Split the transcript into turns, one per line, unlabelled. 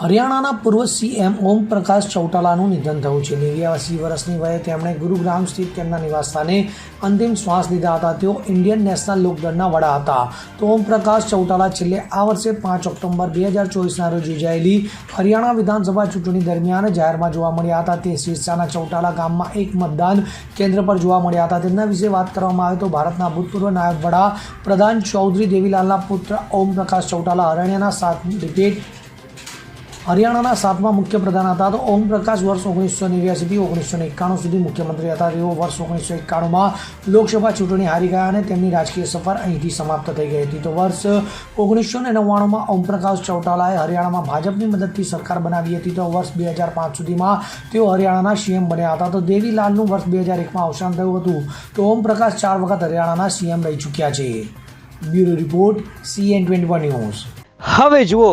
હરિયાણાના પૂર્વ સીએમ ઓમ પ્રકાશ ચૌટાલાનું નિધન થયું છે. નેવ્યાસી વર્ષની વયે તેમણે ગુરુગ્રામ સ્થિત તેમના નિવાસસ્થાને અંતિમ શ્વાસ લીધા હતા. તેઓ ઇન્ડિયન નેશનલ લોકદળના વડા હતા. તો ઓમ પ્રકાશ ચૌટાલા છેલ્લે આ વર્ષે પાંચ ઓક્ટોબર બે હજાર ચોવીસના રોજ યોજાયેલી હરિયાણા વિધાનસભા ચૂંટણી દરમિયાન જાહેરમાં જોવા મળ્યા હતા. તે શિરસાના ચૌટાલા ગામમાં એક મતદાન કેન્દ્ર પર જોવા મળ્યા હતા. તેમના વિશે વાત કરવામાં આવે તો ભારતના ભૂતપૂર્વ નાયબ વડા પ્રધાન ચૌધરી દેવીલાલના પુત્ર ઓમ પ્રકાશ ચૌટાલા હરિયાણાના સાત રિપીટ હરિયાણાના સાતમા મુખ્યપ્રધાન હતા તો ઓમ પ્રકાશ વર્ષ ઓગણીસો નેવ્યાસીથી ઓગણીસો એકાણું સુધી મુખ્યમંત્રી હતા. તેઓ વર્ષ ઓગણીસો એકાણુંમાં લોકસભા ચૂંટણી હારી ગયા અને તેમની રાજકીય સફર અહીંથી સમાપ્ત થઈ ગઈ હતી. તો વર્ષ ઓગણીસો ને નવ્વાણુંમાં ઓમપ્રકાશ ચૌટાલાએ હરિયાણામાં ભાજપની મદદથી સરકાર બનાવી હતી. તો વર્ષ બે હજાર પાંચ સુધીમાં તેઓ હરિયાણાના સીએમ બન્યા હતા. તો દેવીલાલનું વર્ષ બે હજાર એકમાં અવસાન થયું હતું. તો ઓમપ્રકાશ ચાર વખત હરિયાણાના સીએમ રહી ચૂક્યા છે. Bureau report CN twenty one news
હવે જુઓ